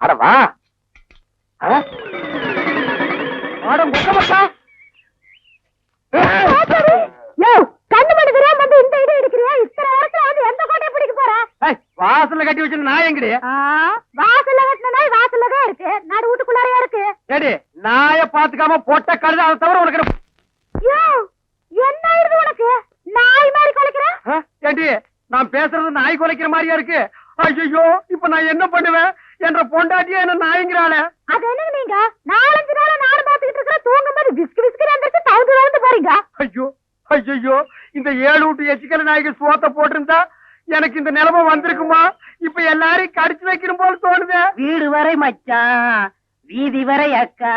அட வா. ஆ? அட முக்க வாசல்ல கட்டி வச்சு நான் எங்கடி? வாசல்ல கட்டின நாய் வாசல்ல தான் இருக்கு. நடு வீட்டுக்குள்ளாரையா இருக்கு? ஏடி நாய பாத்துக்காம போட்ட கழுத அதை தவிர உனக்கு என்ன- ஆயிடுது உனக்கு? நாய் மாதிரி குலைக்கிற? ஆ? ஏண்டி நான் பேசுறது நாய் குலைக்கிற மாதிரியா இருக்கு? ஐயோ இப்ப நான் என்ன பண்ணுவேன்? என்ற பொண்டாட்டியே என்ன நாய்ங்கிறாளே? அது என்ன நீங்க? நாலஞ்சு நாளா நாடு பாத்துக்கிட்டு இருக்கிற தூங்கும் போது விஸ்கு விஸ்கு வந்துருச்சு தவுந்து தவுந்து போறீங்க. ஐயோ ஐயோ இந்த ஏழு விட்டு எச்சிக்கல நாய்க்கு சோத்த போட்டிருந்தா எனக்கு இந்த நிலைமை வந்திருக்குமா? இப்ப எல்லாரையும் கடிச்சு வைக்கணும் போல தோணுதே. வீடு வரை மச்சான் வீதி வரை அக்கா.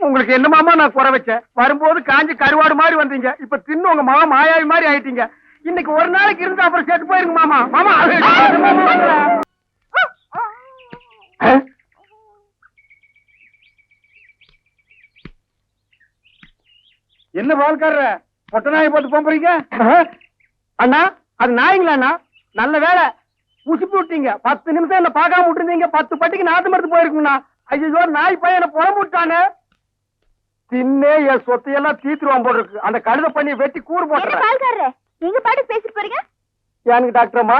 உங்களுக்கு என்ன மாமா நான் குறை வச்சேன்? வரும்போது காஞ்சி கருவாடு மாதிரி வந்தீங்க. இப்ப தின்னு உங்க மாமா மாயாவி மாதிரி ஆயிட்டீங்க. இன்னைக்கு ஒரு நாளைக்கு இருந்து அப்புறம் செத்து போயிருங்க மாமா. மாமா என்ன பால்காரர பொட்ட நாயை போட்டு போறீங்க அண்ணா அது நாய்ங்களா அண்ணா? நல்ல வேலை. உசுப்பி விட்டீங்க. பத்து நிமிஷம் என்ன பார்க்காம விட்டுருந்தீங்க. பத்து பட்டிக்கு நாத்து மருந்து போயிருக்குங்கண்ணா. ஐயோ நாய் பையனை புறம்பு விட்டானே தின்னே என் சொத்தையெல்லாம் தீத்துருவான் போல இருக்கு. அந்த கழுத பண்ணி வெட்டி கூறு போட்டுறேன். நீங்க பாட்டுக்கு பேசிட்டு போறீங்க? எனக்கு டாக்டர் அம்மா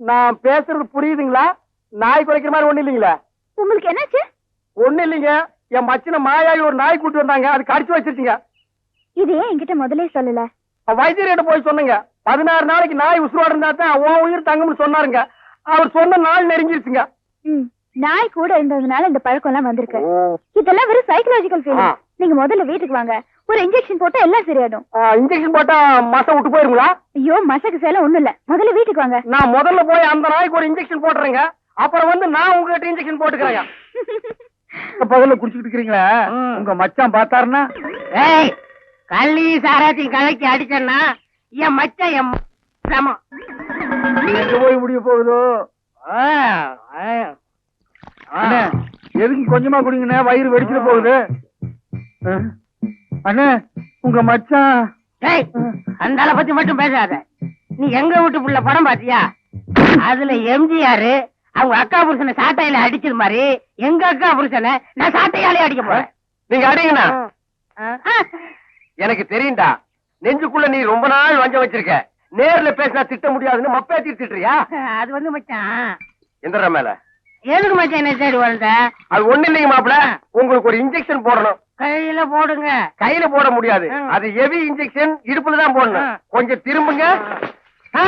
நான் பேசுறது புரியுதுங்களா? நாய் குறைக்கிற மாதிரி ஒண்ணு இல்லைங்களா? உங்களுக்கு என்னாச்சு? ஒண்ணு இல்லைங்க. என் மச்சின மாயாவி ஒரு நாய் கூட்டு வந்தாங்க. அது கடிச்சு வச்சிருச்சுங்க. இது ஏன் என்கிட்ட முதல்ல சொல்லல? வைத்தியர்கிட்ட போய் சொன்னங்க. பதினாறு நாளைக்கு நாய் உசுரோட இருந்தா தான் உன் உயிர் தங்கும்னு சொன்னாருங்க. அவர் சொன்ன நாள் நெருங்கிருச்சுங்க. நாய் கூட இருந்ததுனால இந்த பழக்கம் எல்லாம் வந்திருக்கு இதெல்லாம் வெறும் சைக்கலாஜிக்கல். ஃபீலிங் நீங்க முதல்ல வீட்டுக்கு வாங்க. ஒரு இன்ஜெக்ஷன் போட்டா எல்லாம் சரியாயிடும். இன்ஜெக்ஷன் போட்டா மசம் விட்டு போயிருங்களா? ஐயோ மசக்கு சேலம் ஒண்ணும் இல்ல. முதல்ல வீட்டுக்கு வாங்க. நான் முதல்ல போய் அந்த நாய்க்கு ஒரு இன்ஜெக்ஷன் போட்டுறேங்க. அப்புறம் வந்து நான் உங்ககிட்ட இன்ஜெக்ஷன் போட்டுக்கிறேங்க. பகல்ல குடிச்சிட்டு இருக்கிறீங்களா? உங்க மச்சான் பார்த்தாருன்னா? ஏய் கள்ளி சாராத்தையும் கலக்கி அடிச்சேன்னா என் மச்சான் என் சமம். எங்க போய் முடிய போகுதோ? எதுக்கு கொஞ்சமா குடிங்கண்ணே? வயிறு வெடிச்சிட போகுது. அண்ணே உங்க மச்சான். அந்த ஆளை பத்தி மட்டும் பேசாத. நீ எங்க வீட்டு புள்ள படம் பாத்தியா அதுல எம்ஜிஆர் அவங்க அக்கா புருஷனை சாட்டையில அடிச்சது மாதிரி எங்க அக்கா புருஷனை நான் சாட்டையாலே அடிக்க போறேன். நீங்க அடிங்கண்ணா. எனக்கு தெரியும்டா. நெஞ்சுக்குள்ள நீ ரொம்ப நாள் வஞ்சம் வச்சிருக்க. நேர்ல பேசினா திட்ட முடியாதுன்னு மப்பேத்தி திட்டுறியா அது வந்து மச்சான். எந்திர மேல. எதுக்கு மச்சான் என்ன தேடி வந்த அது ஒண்ணு இல்லைங்க மாப்பிள. உங்களுக்கு ஒரு இன்ஜெக்ஷன் போடணும். கையில போடுங்க. கையில போட முடியாது. அது ஹெவி இன்ஜெக்ஷன் இடுப்புல தான் போடணும். கொஞ்சம் திரும்புங்க. ஆ.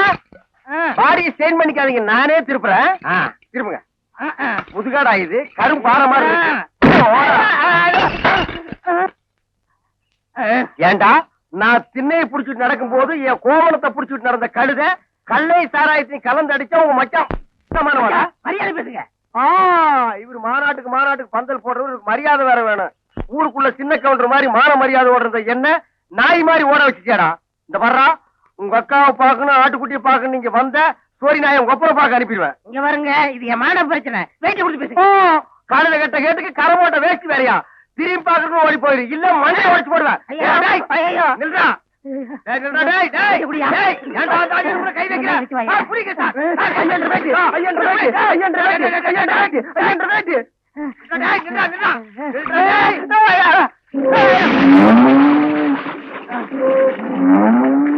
பாடியை ஸ்டெயின் பண்ணிக்காதீங்க. நானே திருப்புறேன். ஆ, திரும்புங்க. முதுகாடா இது. கரும் பாரமா இருக்கு. ஏண்டா? நான் திண்ணையை புடிச்சிட்டு நடக்கும் போது என் கோவணத்தை புடிச்சிட்டு நடந்த கழுத கல்லை சாராயத்தையும் கலந்து அடிச்சா உங்க மச்சான்? மரியாதை பேசுங்க. ஆ, இவர் மாநாட்டுக்கு மாநாட்டுக்கு பந்தல் போடுறவருக்கு மரியாதை வேற வேணும். மாதிரி மான மரியாதை ஓடுறத என்ன நாய் மாதிரி ஓட வச்சுச்சேடா இந்த வர்றா உங்க அக்காவை பார்க்கணும் ஆட்டுக்குட்டியை பார்க்கணும் நீங்க வந்த சோரி நாயை உங்க அப்புறம் பார்க்க அனுப்பிடுவேன் இங்க வருங்க இது என் மான பிரச்சனை வெயிட்ட கொடுத்து பேசுங்க காலையில கட்ட கேட்டுக்கு கரை போட்ட வேஸ்ட் வேறையா திரும்பி பாக்குறது ஓடி போயிரு இல்ல மண்ணை உடைச்சு போடுவேன். நில்றா. நில்றா, டேய், டேய். இப்படியா? டேய், ஏன்டா அந்த ஆளு மேல கை வைக்கிற? வச்சு வாயா. ஆ, புடிங்க சார். ஆ, ஐயன்ற வேட்டி, ஆ, ஐயன்ற வேட்டி, ஐயன்ற வேட்டி, ஐயன்ற வேட்டி, ஐயன்ற வேட்டி. டேய், நில்றா, நில்றா. நில்றா, டேய், டேய்.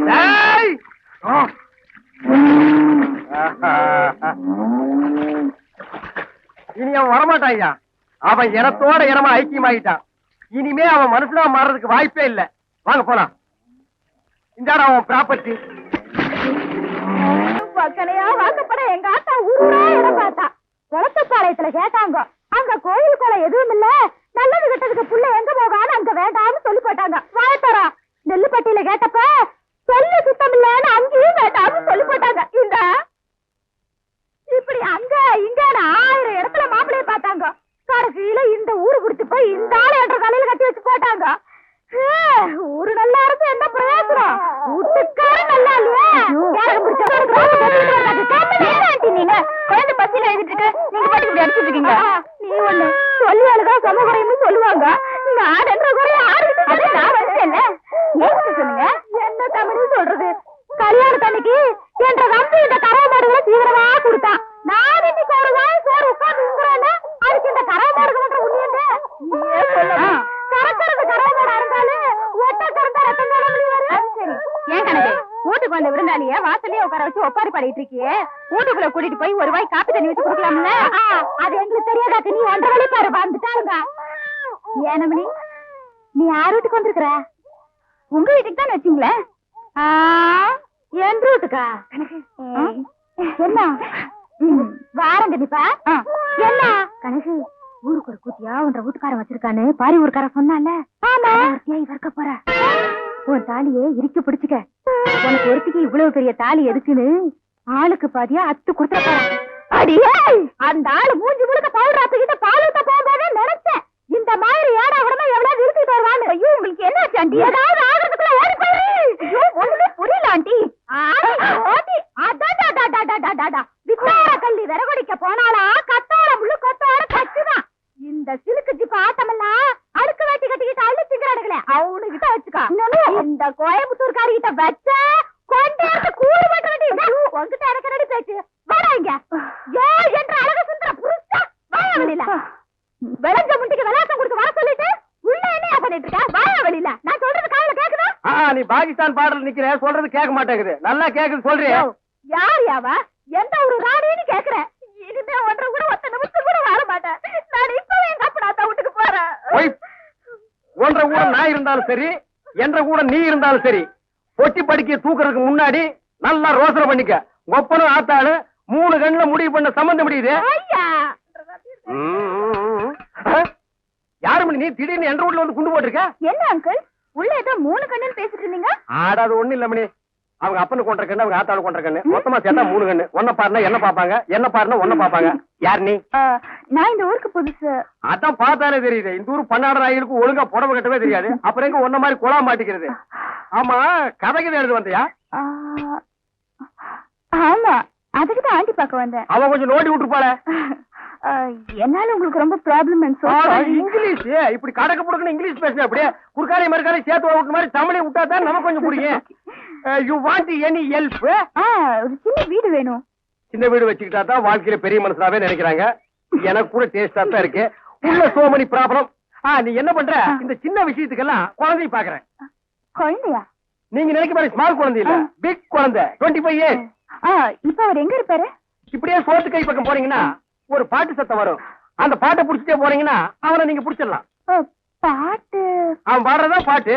டேய். ஆ. இனி அவன் வரமாட்டான் ஐயா அவன் இனத்தோட இனமா ஐக்கியமாயிட்டான். இனிமே அவன் மனுஷனா மாறதுக்கு வாய்ப்பே இல்ல. வாங்க போலாம். இந்த அவன் ப்ராப்பர்ட்டி எங்க ஆத்தா ஊரா இடம் பார்த்தா. குளத்துப்பாளையத்துல கேட்டாங்க. அங்க கோயில் குளம் எதுவும் இல்ல. நல்லது கெட்டதுக்கு புள்ள எங்க போகான்னு அங்க வேண்டாம்னு சொல்லி போட்டாங்க. வாயத்தரா நெல்லுப்பட்டியில கேட்டப்ப இருக்கீங்க நீ ஒண்ணு சொல்லி அழுதா சம குறையும்னு சொல்லுவாங்க நான் என்ற குறைய ஆறு நான் வச்சேன்ல ஏன் சொன்னீங்க என்ன தமிழ் சொல்றது? கல்யாணத்தன்னைக்கு என்ற நம்பி இந்த கரை மாடுகளை சீக்கிரமா கொடுத்தான் நான் இன்னைக்கு ஒரு நாள் சோறு உட்கார்ந்து உங்குறேன்னா அதுக்கு இந்த கரை மாடுகள் பண்ற உண்மையங்க நீயே சொல்லு கறக்கிறது கரை மாடா இருந்தாலும் ஒட்ட கறந்தா ரத்தம் தானே வெளியே சரி ஏன் கணக்கு வீட்டுக்கு வந்த விருந்தாளிய வாசல்லயே உட்கார வச்சு ஒப்பாரி பாடிட்டு இருக்கியே? வீட்டுக்குள்ள கூட்டிட்டு போய் ஒரு வாய் காப்பி தண்ணி வச்சு குடுக்கலாம்ல? அது எங்களுக்கு தெரியாதா நீ ஒன்றரை வழி பாரு வந்துட்டாங்க ஏனமணி நீ யார் வீட்டுக்கு வந்திருக்கிற? உங்க வீட்டுக்கு தான் வச்சீங்களே? என் வீட்டுக்கா? என்ன? வாரம் கண்டிப்பா. என்ன? கணக்கு ஊருக்கு ஒரு கூத்தியா உன்ற வீட்டுக்காரன் வச்சிருக்கான்னு பாரி ஊருக்காரன் சொன்னால இவர்க்க போற. உன் தாலியை இறுக்கி பிடிச்சுக்க. உனக்கு ஒருத்திக்கு இவ்வளவு பெரிய தாலி எதுக்குன்னு? ஆளுக்கு பாதியா அத்து கொடுத்துட அடியே அந்த ஆளு மூஞ்சி முழுக்க பவுடர் ஆத்துக்கிட்ட பால் ஊத்த போகும்போதே நினைச்சேன். இந்த மாதிரி ஏடா உடனே எவ்வளவு இருந்துட்டு வருவான்னு. ஐயோ உங்களுக்கு என்ன சண்டி? ஏதாவது ஆகிறதுக்குள்ள ஓடி போயிரு ஐயோ ஒண்ணுமே புரியல ஆண்டி ஆண்டி அடாடாடாடாடாடாடா வித்தார கள்ளி விறகுடிக்க போனாலா கத்தாழ முள்ளு கொத்தாழ கச்சுதான் இந்த சிலுக்கு ஜிப்ப ஆட்டமெல்லாம் அடுக்கு வெட்டி கட்டிக்கிட்டு அழிச்சுக்கிறானுங்களே அவனு கிட்ட வச்சுக்கா இந்த கோயம்புத்தூர்காரி கிட்ட வச்ச கொண்டாந்து கூறு மட்டும் வேண்டி உங்ககிட்ட எனக்கு ரெடி பேச்சு? வாடா இங்க. ஏ என்ற அழக சுந்தர புருஷா வாயா வெளியில. விளைஞ்ச முண்டிக்கு விளையாட்டம் கொடுத்து வர சொல்லிட்டு உள்ள என்ன பண்ணிட்டு இருக்க? வாயா வெளியில. நான் சொல்றது காதுல கேக்குதா? நீ பாகிஸ்தான் பாடல் நிக்கிற சொல்றது கேட்க மாட்டேங்குது. நல்லா கேக்குது சொல்றியா? யார் யாவா எந்த ஒரு ராணின்னு கேக்குறேன் இனிமே ஒன்றரை கூட ஒத்த நிமிஷம் கூட வாழ மாட்டேன். நான் இப்பவே எங்க அப்பா வீட்டுக்கு போறேன். ஒன்ற கூட நான் இருந்தாலும் சரி என்ற கூட நீ இருந்தாலும் சரி பொட்டி படிக்க தூக்குறதுக்கு முன்னாடி நல்லா ரோசனை பண்ணிக்க. ஒப்பனும் ஆத்தாளு மூணு கண்ணுல முடிவு பண்ண சம்பந்தம் முடியுது. யாரு மணி நீ திடீர்னு என்ற வீட்டுல வந்து குண்டு போட்டிருக்க? என்ன அங்கிள் உள்ள ஏதோ மூணு கண்ணுன்னு பேசிட்டு இருந்தீங்க? ஆடாது ஒண்ணு இல்ல மணி. அவங்க அப்பனு கொண்ட கண்ணு அவங்க ஆத்தாளு கொண்ட கண்ணு. மொத்தமா சேர்த்தா மூணு கண்ணு. ஒன்ன பாருனா என்ன பாப்பாங்க? என்ன பாருனா ஒன்ன பாப்பாங்க? யார் நீ? நான் இந்த ஊருக்கு புதுசு. அதான் பார்த்தாலே தெரியுது. இந்த ஊர் பன்னாடு நாய்களுக்கு ஒழுங்கா புடவை கட்டவே தெரியாது. அப்புறம் எங்க ஒன்ன மாதிரி குழா மாட்டிக்கிறது? ஆமா கதைக்கு எழுது வந்தியா? ஆமா அதுக்கு தான் ஆண்டி பார்க்க வந்தேன். அவன் கொஞ்சம் நோண்டி விட்டுருப்பாள ஆ, என்னால உங்களுக்கு ரொம்ப ப்ராப்ளம் இங்கிலீஷ். இப்படி கடக்க புடுக்கணும் இங்கிலீஷ் பேசுன அப்படியே குறுக்காரை மறுக்காரை சேர்த்து விட்ட மாதிரி தமிழை விட்டா தான் நமக்கு கொஞ்சம் புரியும். யூ வாண்ட் எனி ஹெல்ப் ஒரு சின்ன வீடு வேணும். சின்ன வீடு வச்சுக்கிட்டா தான் வாழ்க்கையில பெரிய மனுஷனாவே நினைக்கிறாங்க. எனக்கு கூட டேஸ்டா தான் இருக்கு. உள்ள சோமனி ப்ராப்ளம் நீ என்ன பண்ற? இந்த சின்ன விஷயத்துக்கெல்லாம் குழந்தை பாக்குறேன் குழந்தையா? நீங்க நினைக்க மாதிரி ஸ்மால் குழந்தை இல்ல. பிக் குழந்தை. டுவெண்ட்டி ஃபைவ் இயர்ஸ் இப்ப அவர் எங்க இருப்பாரு? இப்படியே சோத்து கை பக்கம் போனீங்கன்னா ஒரு பாட்டு சத்தம் வரும். அந்த பாட்டை புடிச்சிட்டே போனீங்கன்னா அவனை நீங்க புடிச்சிடலாம். பாட்டு. அவன் பாடுறதா பாட்டு.